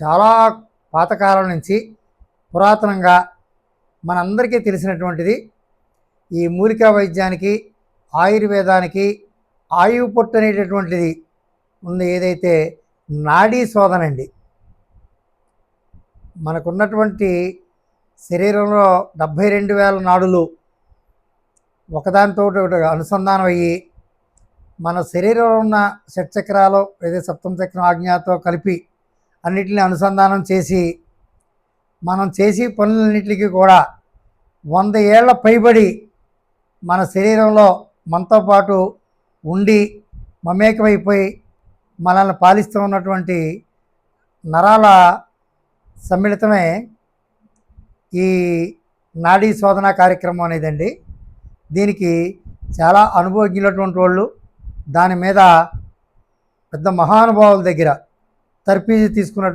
చాలా పాతకాలం నుంచి పురాతనంగా మనందరికీ తెలిసినటువంటిది ఈ మూలికా వైద్యానికి ఆయుర్వేదానికి ఆయువు పొట్టు అనేటటువంటిది ఉంది ఏదైతే నాడీ శోధన అండి మనకున్నటువంటి శరీరంలో డెబ్భై రెండు వేల నాడులు ఒకదానితో ఒకటి అనుసంధానం అయ్యి మన శరీరంలో ఉన్న షట్చక్రాలు ఏదైతే సప్తం చక్రం ఆజ్ఞాతో కలిపి అన్నిటిని అనుసంధానం చేసి మనం చేసే పనులన్నిటికీ కూడా వంద ఏళ్ళ పైబడి మన శరీరంలో మనతో పాటు ఉండి మమేకమైపోయి మనల్ని పాలిస్తూ ఉన్నటువంటి నరాల సమ్మిళితమే ఈ నాడీ శోధన కార్యక్రమం అనేదండి. దీనికి చాలా అనుభవజ్ఞులటువంటి వాళ్ళు దాని మీద పెద్ద మహానుభావుల దగ్గర తర్ఫీదు తీసుకున్నటువంటి